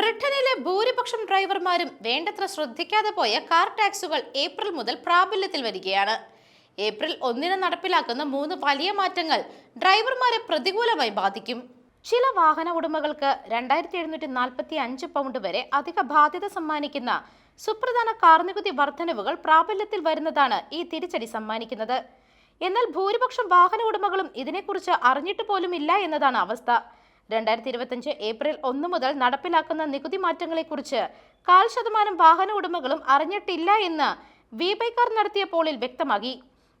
ബ്രിട്ടനിലെ ഭൂരിപക്ഷം ഡ്രൈവർമാരും വേണ്ടത്ര ശ്രദ്ധിക്കാതെ പോയ കാർ ടാക്സുകൾ ഏപ്രിൽ മുതൽ പ്രാബല്യത്തിൽ വരികയാണ്. ഏപ്രിൽ ഒന്നിന് നടപ്പിലാക്കുന്ന മൂന്ന് വലിയ മാറ്റങ്ങൾ ഡ്രൈവർമാരെ പ്രതികൂലമായി ബാധിക്കും. ചില വാഹന ഉടമകൾക്ക് രണ്ടായിരത്തി എഴുന്നൂറ്റി നാൽപ്പത്തി അഞ്ച് പൗണ്ട് വരെ അധിക ബാധ്യത സമ്മാനിക്കുന്ന സുപ്രധാന കാർ നികുതി വർധനവുകൾ പ്രാബല്യത്തിൽ വരുന്നതാണ് ഈ തിരിച്ചടി സമ്മാനിക്കുന്നത്. എന്നാൽ ഭൂരിപക്ഷം വാഹന ഉടമകളും ഇതിനെക്കുറിച്ച് അറിഞ്ഞിട്ട് പോലും ഇല്ല എന്നതാണ് അവസ്ഥ. രണ്ടായിരത്തി ഇരുപത്തിയഞ്ച് ഏപ്രിൽ ഒന്ന് മുതൽ നടപ്പിലാക്കുന്ന നികുതി മാറ്റങ്ങളെക്കുറിച്ച് കാൽ ശതമാനം വാഹന ഉടമകളും അറിഞ്ഞിട്ടില്ല എന്ന് വി ബൈക്കാർ നടത്തിയ പോളിൽ വ്യക്തമാക്കി.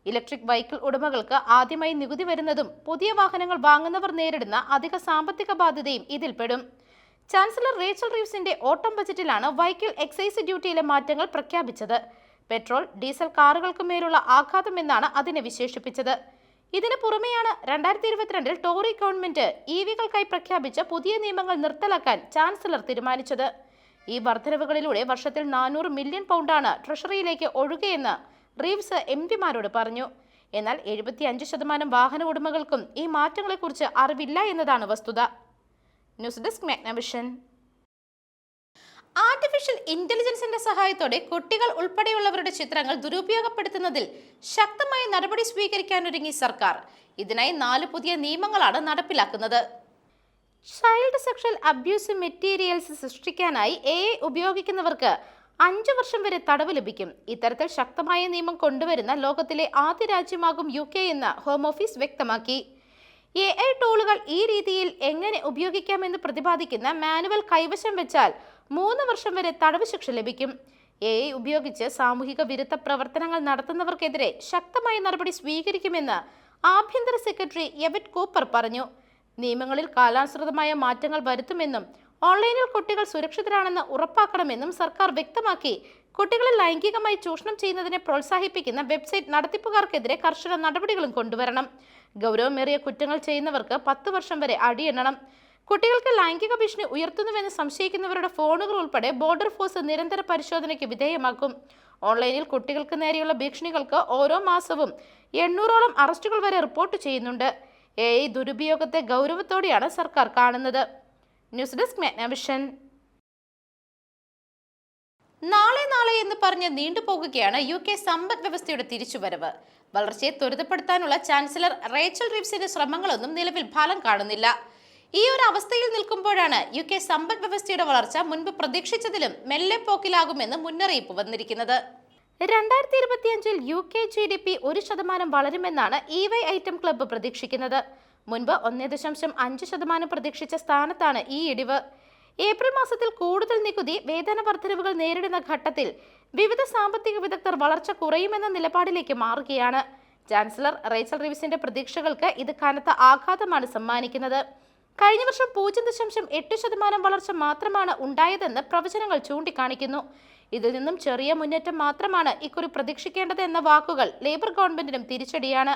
ഇലക്ട്രിക് വെഹിക്കിൾ ഉടമകൾക്ക് ആദ്യമായി നികുതി വരുന്നതും പുതിയ വാഹനങ്ങൾ വാങ്ങുന്നവർ നേരിടുന്ന അധിക സാമ്പത്തിക ബാധ്യതയും ഇതിൽപ്പെടും. ചാൻസലർ റേച്ചൽ റീവ്സിന്റെ ഓട്ടം ബജറ്റിലാണ് വൈക്കിൾ എക്സൈസ് ഡ്യൂട്ടിയിലെ മാറ്റങ്ങൾ പ്രഖ്യാപിച്ചത്. പെട്രോൾ ഡീസൽ കാറുകൾക്ക് മേലുള്ള ആഘാതം എന്നാണ് അതിനെ വിശേഷിപ്പിച്ചത്. ഇതിനു പുറമെയാണ് രണ്ടായിരത്തി ഇരുപത്തിരണ്ടിൽ ടോറി ഗവൺമെന്റ് ഇ വികൾക്കായി പ്രഖ്യാപിച്ച പുതിയ നിയമങ്ങൾ നിർത്തലാക്കാൻ ചാൻസലർ തീരുമാനിച്ചത്. ഈ വർധനവുകളിലൂടെ വർഷത്തിൽ നാനൂറ് മില്യൺ പൗണ്ടാണ് ട്രഷറിയിലേക്ക് ഒഴുകയെന്ന് റീവ്സ് എം പിമാരോട് പറഞ്ഞു. എന്നാൽ എഴുപത്തിയഞ്ച് ശതമാനം വാഹന ഉടമകൾക്കും ഈ മാറ്റങ്ങളെക്കുറിച്ച് അറിവില്ല എന്നതാണ് വസ്തുത. News desk Magnavision. ആർട്ടിഫിഷ്യൽ ഇന്റലിജൻസിന്റെ സഹായത്തോടെ കുട്ടികൾ ഉൾപ്പെടെയുള്ളവരുടെ ചിത്രങ്ങൾ ദുരുപയോഗപ്പെടുത്തുന്നതിൽ ശക്തമായ നടപടി സ്വീകരിക്കാനൊരുങ്ങി സർക്കാർ. ഇതിനായി നാല് പുതിയ നിയമങ്ങളാണ് നടപ്പിലാക്കുന്നത്. ചൈൽഡ് സെക്ഷൽ അബ്യൂസ് മെറ്റീരിയൽസ് സൃഷ്ടിക്കാനായി എ ഉപയോഗിക്കുന്നവർക്ക് അഞ്ചു വർഷം വരെ തടവ് ലഭിക്കും. ഇത്തരത്തിൽ ശക്തമായ നിയമം കൊണ്ടുവരുന്ന ലോകത്തിലെ ആദ്യ രാജ്യമാകും യു കെ എന്ന് ഹോം ഓഫീസ് വ്യക്തമാക്കി. എ ഐ ടൂളുകൾ ഈ രീതിയിൽ എങ്ങനെ ഉപയോഗിക്കാമെന്ന് പ്രതിപാദിക്കുന്ന മാനുവൽ കൈവശം വെച്ചാൽ മൂന്ന് വർഷം വരെ തടവ് ശിക്ഷ ലഭിക്കും. എ ഐ ഉപയോഗിച്ച് സാമൂഹിക വിരുദ്ധ പ്രവർത്തനങ്ങൾ നടത്തുന്നവർക്കെതിരെ ശക്തമായ നടപടി സ്വീകരിക്കുമെന്ന് ആഭ്യന്തര സെക്രട്ടറി എവറ്റ് കൂപ്പർ പറഞ്ഞു. നിയമങ്ങളിൽ കാലാനുസൃതമായ മാറ്റങ്ങൾ വരുത്തുമെന്നും ഓൺലൈനിൽ കുട്ടികൾ സുരക്ഷിതരാണെന്ന് ഉറപ്പാക്കണമെന്നും സർക്കാർ വ്യക്തമാക്കി. കുട്ടികളെ ലൈംഗികമായി ചൂഷണം ചെയ്യുന്നതിനെ പ്രോത്സാഹിപ്പിക്കുന്ന വെബ്സൈറ്റ് നടത്തിപ്പുകാർക്കെതിരെ കർശന നടപടികളും കൊണ്ടുവരണം. ഗൗരവമേറിയ കുറ്റങ്ങൾ ചെയ്യുന്നവർക്ക് പത്ത് വർഷം വരെ അടിയെണ്ണണം. കുട്ടികൾക്ക് ലൈംഗിക ഭീഷണി ഉയർത്തുന്നുവെന്ന് സംശയിക്കുന്നവരുടെ ഫോണുകൾ ഉൾപ്പെടെ ബോർഡർ ഫോഴ്സ് നിരന്തര പരിശോധനയ്ക്ക് വിധേയമാക്കും. ഓൺലൈനിൽ കുട്ടികൾക്ക് നേരെയുള്ള ഭീഷണികൾക്ക് ഓരോ മാസവും എണ്ണൂറോളം അറസ്റ്റുകൾ വരെ റിപ്പോർട്ട് ചെയ്യുന്നുണ്ട്. എ ഐ ദുരുപയോഗത്തെ ഗൗരവത്തോടെയാണ് സർക്കാർ കാണുന്നത്. News desk Magnavision. നാളെ നാളെ എന്ന് പറഞ്ഞ് നീണ്ടുപോകുകയാണ് യു കെ സമ്പദ് വ്യവസ്ഥയുടെ തിരിച്ചുവരവ്. വളർച്ചയെ ത്വരിതപ്പെടുത്താനുള്ള ചാൻസലർ റേച്ചൽ റിപ്സിന്റെ ശ്രമങ്ങളൊന്നും നിലവിൽ ഫലം കാണുന്നില്ല. ഈ ഒരു അവസ്ഥയിൽ നിൽക്കുമ്പോഴാണ് യു കെ സമ്പദ് വ്യവസ്ഥയുടെ വളർച്ച മുൻപ് പ്രതീക്ഷിച്ചതിലും മെല്ലെ പോക്കിലാകുമെന്ന് മുന്നറിയിപ്പ് വന്നിരിക്കുന്നത്. രണ്ടായിരത്തി ഇരുപത്തിയഞ്ചിൽ U K G D P ഒരു ശതമാനം വളരുമെന്നാണ് ഇ വൈ ഐറ്റം ക്ലബ്ബ് പ്രതീക്ഷിക്കുന്നത്. മുൻപ് ഒന്നേ ദശാംശം അഞ്ച് ശതമാനം പ്രതീക്ഷിച്ച സ്ഥാനത്താണ് ഈ ഇടിവ്. ഏപ്രിൽ മാസത്തിൽ കൂടുതൽ നികുതി വേതന വർധനവുകൾ നേരിടുന്ന ഘട്ടത്തിൽ വിവിധ സാമ്പത്തിക വിദഗ്ധർ വളർച്ച കുറയുമെന്ന നിലപാടിലേക്ക് മാറുകയാണ്. ചാൻസലർ റേച്ചൽ റിവിസിന്റെ പ്രതീക്ഷകൾക്ക് ഇത് കനത്ത ആഘാതമാണ് സമ്മാനിക്കുന്നത്. കഴിഞ്ഞ വർഷം പൂജ്യം ദശാംശം എട്ട് ശതമാനം വളർച്ച മാത്രമാണ് ഉണ്ടായതെന്ന് പ്രവചനങ്ങൾ ചൂണ്ടിക്കാണിക്കുന്നു. ഇതിൽ നിന്നും ചെറിയ മുന്നേറ്റം മാത്രമാണ് ഇക്കുറി പ്രതീക്ഷിക്കേണ്ടത് എന്ന വാക്കുകൾ ലേബർ ഗവൺമെന്റിനും തിരിച്ചടിയാണ്.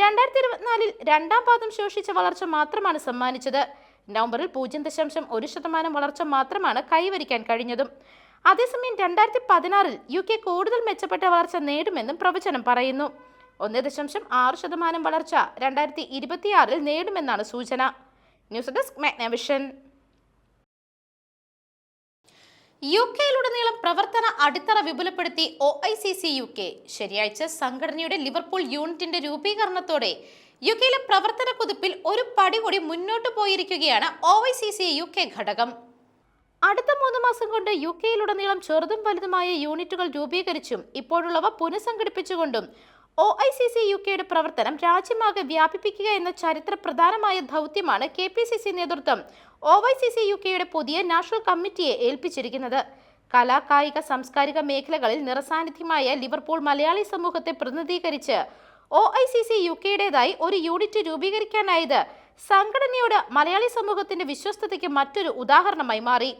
രണ്ടായിരത്തി ഇരുപത്തിനാലിൽ രണ്ടാം പാദം ശോഷിച്ച വളർച്ച മാത്രമാണ് സമ്മാനിച്ചത്. നവംബറിൽ പൂജ്യം ദശാംശം ഒരു ശതമാനം വളർച്ച മാത്രമാണ് കൈവരിക്കാൻ കഴിഞ്ഞതും. അതേസമയം രണ്ടായിരത്തി പതിനാറിൽ യു കെ കൂടുതൽ മെച്ചപ്പെട്ട വളർച്ച നേടുമെന്നും പ്രവചനം പറയുന്നു. ഒന്ന് ദശാംശം ആറ് ശതമാനം വളർച്ച രണ്ടായിരത്തി ഇരുപത്തിയാറിൽ നേടുമെന്നാണ് സൂചന. ന്യൂസ് ഡെസ്ക് മാഗ്നവിഷൻ യു കെയിലുടനീളം പ്രവർത്തന അടിത്തറ വിപുലപ്പെടുത്തി O I C C U K ശനിയാഴ്ച സംഘടനയുടെ ലിവർപൂൾ യൂണിറ്റിന്റെ രൂപീകരണത്തോടെ യു കെയിലെ പ്രവർത്തന കുതിപ്പിൽ ഒരു പടി കൂടി മുന്നോട്ട് പോയിരിക്കുകയാണ് O I C C U K ഘടകം. അടുത്ത മൂന്ന് മാസം കൊണ്ട് യു കെയിലുടനീളം ചെറുതും വലുതുമായ യൂണിറ്റുകൾ രൂപീകരിച്ചും ഇപ്പോഴുള്ളവ പുനഃസംഘടിപ്പിച്ചുകൊണ്ടും O I C C U കെയുടെ പ്രവർത്തനം രാജ്യമാകെ വ്യാപിപ്പിക്കുക എന്ന ചരിത്ര പ്രധാനമായ ദൗത്യമാണ് കെ പി സി സി നേതൃത്വം O Y C C U കെയുടെ പുതിയ നാഷണൽ കമ്മിറ്റിയെ ഏൽപ്പിച്ചിരിക്കുന്നത്. കലാ കായിക സാംസ്കാരിക മേഖലകളിൽ നിറസാന്നിധ്യമായ ലിവർപൂൾ മലയാളി സമൂഹത്തെ പ്രതിനിധീകരിച്ച് O I C C U കെയുടേതായി ഒരു യൂണിറ്റ് രൂപീകരിക്കാനായത് സംഘടനയോട് മലയാളി സമൂഹത്തിന്റെ വിശ്വസ്തതയ്ക്ക് മറ്റൊരു ഉദാഹരണമായി മാറി.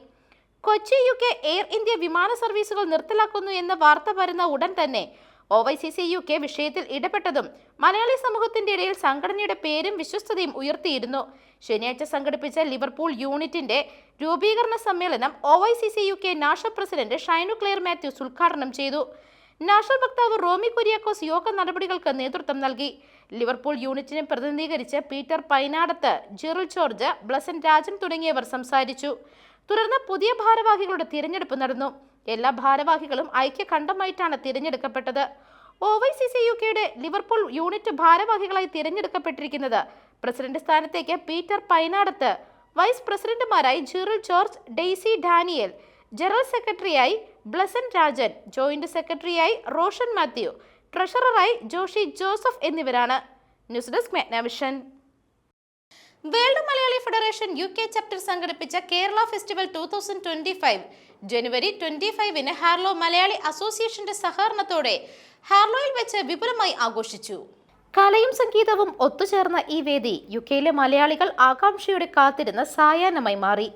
Kochi U K air India വിമാന സർവീസുകൾ നിർത്തലാക്കുന്നു എന്ന വാർത്ത വരുന്ന ഉടൻ തന്നെ O Y C C U K വിഷയത്തിൽ ഇടപെട്ടതും മലയാളി സമൂഹത്തിന്റെ ഇടയിൽ സംഘടനയുടെ പേരും വിശ്വസ്തതയും ഉയർത്തിയിരുന്നു. ശനിയാഴ്ച സംഘടിപ്പിച്ച ലിവർപൂൾ യൂണിറ്റിന്റെ രൂപീകരണ സമ്മേളനം O Y C C U K national president Shinu Claire Mathews ഉദ്ഘാടനം ചെയ്തു. നാഷണൽ വക്താവ് റോമി കുര്യാക്കോസ് യോഗ നടപടികൾക്ക് നേതൃത്വം നൽകി. ലിവർപൂൾ യൂണിറ്റിനെ പ്രതിനിധീകരിച്ച് പീറ്റർ പൈനാടത്ത് ജിറൽ ജോർജ് ബ്ലസൻ രാജൻ തുടങ്ങിയവർ സംസാരിച്ചു. തുടർന്ന് പുതിയ ഭാരവാഹികളുടെ തിരഞ്ഞെടുപ്പ് നടന്നു. എല്ലാ ഭാരവാഹികളും ഐക്യകണ്ഠമായിട്ടാണ് തിരഞ്ഞെടുക്കപ്പെട്ടത്. O Y C C U കെയുടെ ലിവർപൂൾ യൂണിറ്റ് ഭാരവാഹികളായി തിരഞ്ഞെടുക്കപ്പെട്ടിരിക്കുന്നത് പ്രസിഡന്റ് സ്ഥാനത്തേക്ക് Peter Painadath vice പ്രസിഡന്റുമാരായി Jiril George Daisy Daniel general സെക്രട്ടറിയായി ബ്ലസൻ രാജൻ ജോയിന്റ് സെക്രട്ടറിയായി റോഷൻ മാത്യു ട്രഷററായി ജോഷി ജോസഫ് എന്നിവരാണ്. News desk Magnavision world Malayali federation U K chapter സംഘടിപ്പിച്ച Kerala festival two thousand twenty five ജനുവരി twenty ഫൈവിന് ഹാർലോ മലയാളി അസോസിയേഷന്റെ സഹകരണത്തോടെ ഹാർലോയിൽ വെച്ച് വിപുലമായി ആഘോഷിച്ചു. കലയും സംഗീതവും ഒത്തുചേർന്ന ഈ വേദി യു കെയിലെ മലയാളികൾ ആകാംക്ഷയോടെ കാത്തിരുന്ന സായാഹ്നമായി മാറി.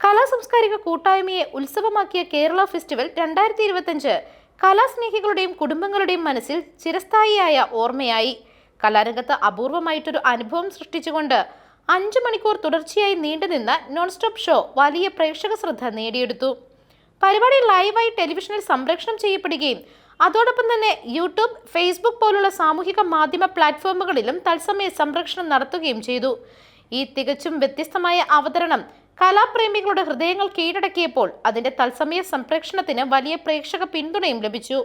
കലാ സാംസ്കാരിക കൂട്ടായ്മയെ ഉത്സവമാക്കിയ കേരള ഫെസ്റ്റിവൽ രണ്ടായിരത്തി ഇരുപത്തഞ്ച് കലാസ്നേഹികളുടെയും കുടുംബങ്ങളുടെയും മനസ്സിൽ ചിരസ്ഥായിയായ ഓർമ്മയായി. കലാരംഗത്ത് അപൂർവമായിട്ടൊരു അനുഭവം സൃഷ്ടിച്ചുകൊണ്ട് അഞ്ചു മണിക്കൂർ തുടർച്ചയായി നീണ്ടുനിന്ന നോൺ സ്റ്റോപ്പ് ഷോ വലിയ പ്രേക്ഷക ശ്രദ്ധ നേടിയെടുത്തു. പരിപാടി ലൈവായി ടെലിവിഷനിൽ സംപ്രേഷണം ചെയ്യപ്പെടുകയും അതോടൊപ്പം തന്നെ യൂട്യൂബ് ഫേസ്ബുക്ക് പോലുള്ള സാമൂഹിക മാധ്യമ പ്ലാറ്റ്ഫോമുകളിലും തത്സമയ സംപ്രേഷണം നടത്തുകയും ചെയ്തു. ഈ തികച്ചും വ്യത്യസ്തമായ അവതരണം കലാപ്രേമികളുടെ ഹൃദയങ്ങൾ കീഴടക്കിയപ്പോൾ അതിന്റെ തത്സമയ സംപ്രേഷണത്തിന് വലിയ പ്രേക്ഷക പിന്തുണയും ലഭിച്ചു.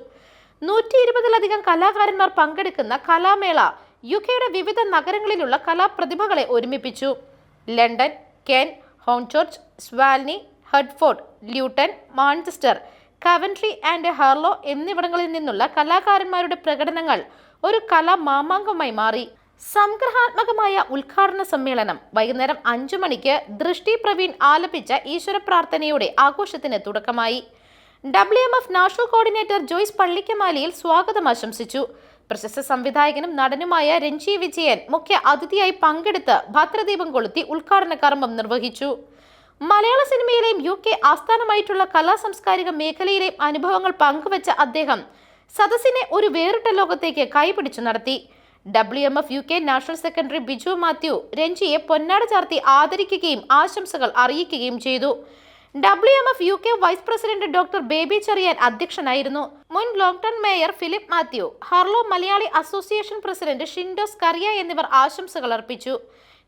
നൂറ്റി ഇരുപതിലധികം കലാകാരന്മാർ പങ്കെടുക്കുന്ന കലാമേള യു കെയുടെ വിവിധ നഗരങ്ങളിലുള്ള കലാപ്രതിഭകളെ ഒരുമിപ്പിച്ചു. London Kent Hornchurch സ്വാൽനി Hertford Luton Manchester Coventry and Harlow എന്നിവിടങ്ങളിൽ നിന്നുള്ള കലാകാരന്മാരുടെ പ്രകടനങ്ങൾ ഒരു കലാ മാമാങ്കമായി മാറി. സംഗ്രഹാത്മകമായ ഉദ്ഘാടന സമ്മേളനം വൈകുന്നേരം അഞ്ചു മണിക്ക് ദൃഷ്ടി പ്രവീൺ ആലപിച്ച ഈശ്വര പ്രാർത്ഥനയുടെ ആഘോഷത്തിന് തുടക്കമായി. W M F national coordinator Joyce പള്ളിക്കമാലിയിൽ സ്വാഗതം ആശംസിച്ചു. പ്രശസ്ത സംവിധായകനും നടനുമായ രഞ്ജി വിജയൻ മുഖ്യ അതിഥിയായി പങ്കെടുത്ത് ഭദ്രദീപം കൊളുത്തി ഉദ്ഘാടന കർമ്മം നിർവഹിച്ചു. മലയാള സിനിമയിലെയും യു കെ ആസ്ഥാനമായിട്ടുള്ള കലാ സാംസ്കാരിക മേഖലയിലെയും അനുഭവങ്ങൾ പങ്കുവച്ച അദ്ദേഹം സദസ്സിനെ ഒരു വേറിട്ട ലോകത്തേക്ക് കൈപിടിച്ചു നടത്തി. W M F U K national secretary Biju Mathew രഞ്ജിയെ പൊന്നാട ചാർത്തി ആദരിക്കുകയും ആശംസകൾ അറിയിക്കുകയും ചെയ്തു. W M F U K vice president doctor Baby Cherian അധ്യക്ഷനായിരുന്നു. മുൻ Loughton mayor Philip Mathew Harlow Malayali association president Shindos Kariya എന്നിവർ ആശംസകൾ അർപ്പിച്ചു.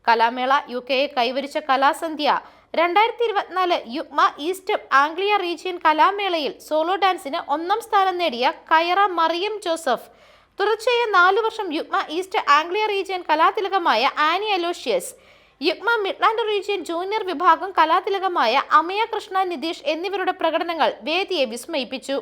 കലാമേള യു കെയെ കൈവരിച്ച കലാസന്ധ്യ രണ്ടായിരത്തി ഇരുപത്തിനാല് യുഗ്മ ഈസ്റ്റ് ആംഗ്ലിയ റീജിയൻ കലാമേളയിൽ സോളോ ഡാൻസിന് ഒന്നാം സ്ഥാനം നേടിയ കയറ മറിയം ജോസഫ് തുടർച്ചയായ നാലു വർഷം Yugma east Anglia region കലാതിലകമായ Annie Aloysius Yugma Midland region junior വിഭാഗം കലാതിലകമായ അമയ കൃഷ്ണ നിതീഷ് എന്നിവരുടെ പ്രകടനങ്ങൾ വേദിയെ വിസ്മയിപ്പിച്ചു.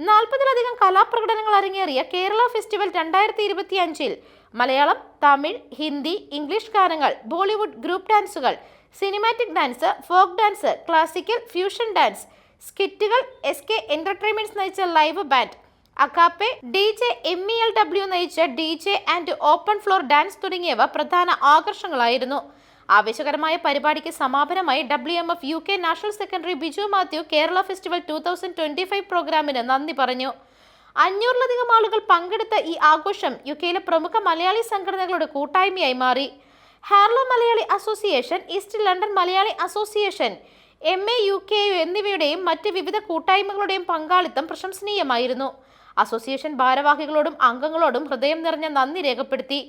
നാൽപ്പതിലധികം കലാപ്രകടനങ്ങൾ അരങ്ങേറിയ കേരള ഫെസ്റ്റിവൽ രണ്ടായിരത്തി ഇരുപത്തി അഞ്ചിൽ മലയാളം തമിഴ് ഹിന്ദി ഇംഗ്ലീഷ് ഗാനങ്ങൾ Bollywood group ഡാൻസുകൾ cinematic dance folk dance classical fusion dance സ്കിറ്റുകൾ S K entertainments നയിച്ച live band അക്കാപ്പെ D J M E L W നയിച്ച D J and open floor dance തുടങ്ങിയവ പ്രധാന ആകർഷങ്ങളായിരുന്നു ആവേശകരമായ പരിപാടിക്ക് സമാപനമായി W M F U K national secretary Biju Mathew Kerala festival two thousand twenty five പ്രോഗ്രാമിന് നന്ദി പറഞ്ഞു. അഞ്ഞൂറിലധികം ആളുകൾ പങ്കെടുത്ത ഈ ആഘോഷം യു കെയിലെ പ്രമുഖ മലയാളി സംഘടനകളുടെ കൂട്ടായ്മയായി മാറി. Harlow Malayali association East London Malayali association M A U K എന്നിവയുടെയും മറ്റ് വിവിധ കൂട്ടായ്മകളുടെയും പങ്കാളിത്തം പ്രശംസനീയമായിരുന്നു. അസോസിയേഷൻ ഭാരവാഹികളോടും അംഗങ്ങളോടും ഹൃദയം നിറഞ്ഞ നന്ദി രേഖപ്പെടുത്തി.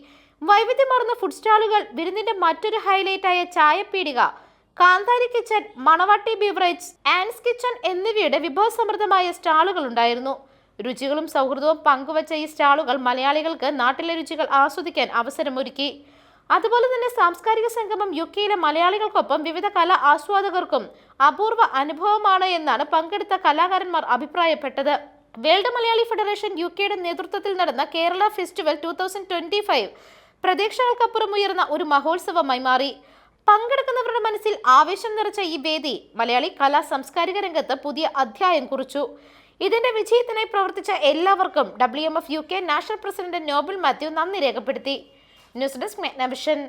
വൈവിധ്യമാർന്ന ഫുഡ് സ്റ്റാളുകൾ വിരുന്നിന്റെ മറ്റൊരു ഹൈലൈറ്റായ ചായപ്പീടിക കാന്താരി കിച്ചൺ മണവാട്ടി ബീവറേജ് ആൻസ് കിച്ചൺ എന്നിവയുടെ വിഭവസമൃദ്ധമായ സ്റ്റാളുകൾ ഉണ്ടായിരുന്നു. രുചികളും സൗഹൃദവും പങ്കുവച്ച ഈ സ്റ്റാളുകൾ മലയാളികൾക്ക് നാട്ടിലെ രുചികൾ ആസ്വദിക്കാൻ അവസരമൊരുക്കി. അതുപോലെ തന്നെ സാംസ്കാരിക സംഗമം യു കെയിലെ മലയാളികൾക്കൊപ്പം വിവിധ കലാ ആസ്വാദകർക്കും അപൂർവ അനുഭവമാണ് എന്നാണ് പങ്കെടുത്ത കലാകാരന്മാർ അഭിപ്രായപ്പെട്ടത്. വേൾഡ് മലയാളി ഫെഡറേഷൻ യു കെയുടെ നേതൃത്വത്തിൽ നടന്ന Kerala festival two thousand twenty five പ്രതീക്ഷകൾക്കപ്പുറം ഉയർന്ന ഒരു മഹോത്സവമായി മാറി പങ്കെടുക്കുന്നവരുടെ മനസ്സിൽ ആവേശം നിറച്ച ഈ വേദി മലയാളി കലാ സാംസ്കാരിക രംഗത്ത് പുതിയ അധ്യായം കുറിച്ചു. ഇതിന്റെ വിജയത്തിനായി പ്രവർത്തിച്ച എല്ലാവർക്കും W M F U K national president Nobel Mathew നന്ദി രേഖപ്പെടുത്തി. News desk മെഗ്നവിഷൻ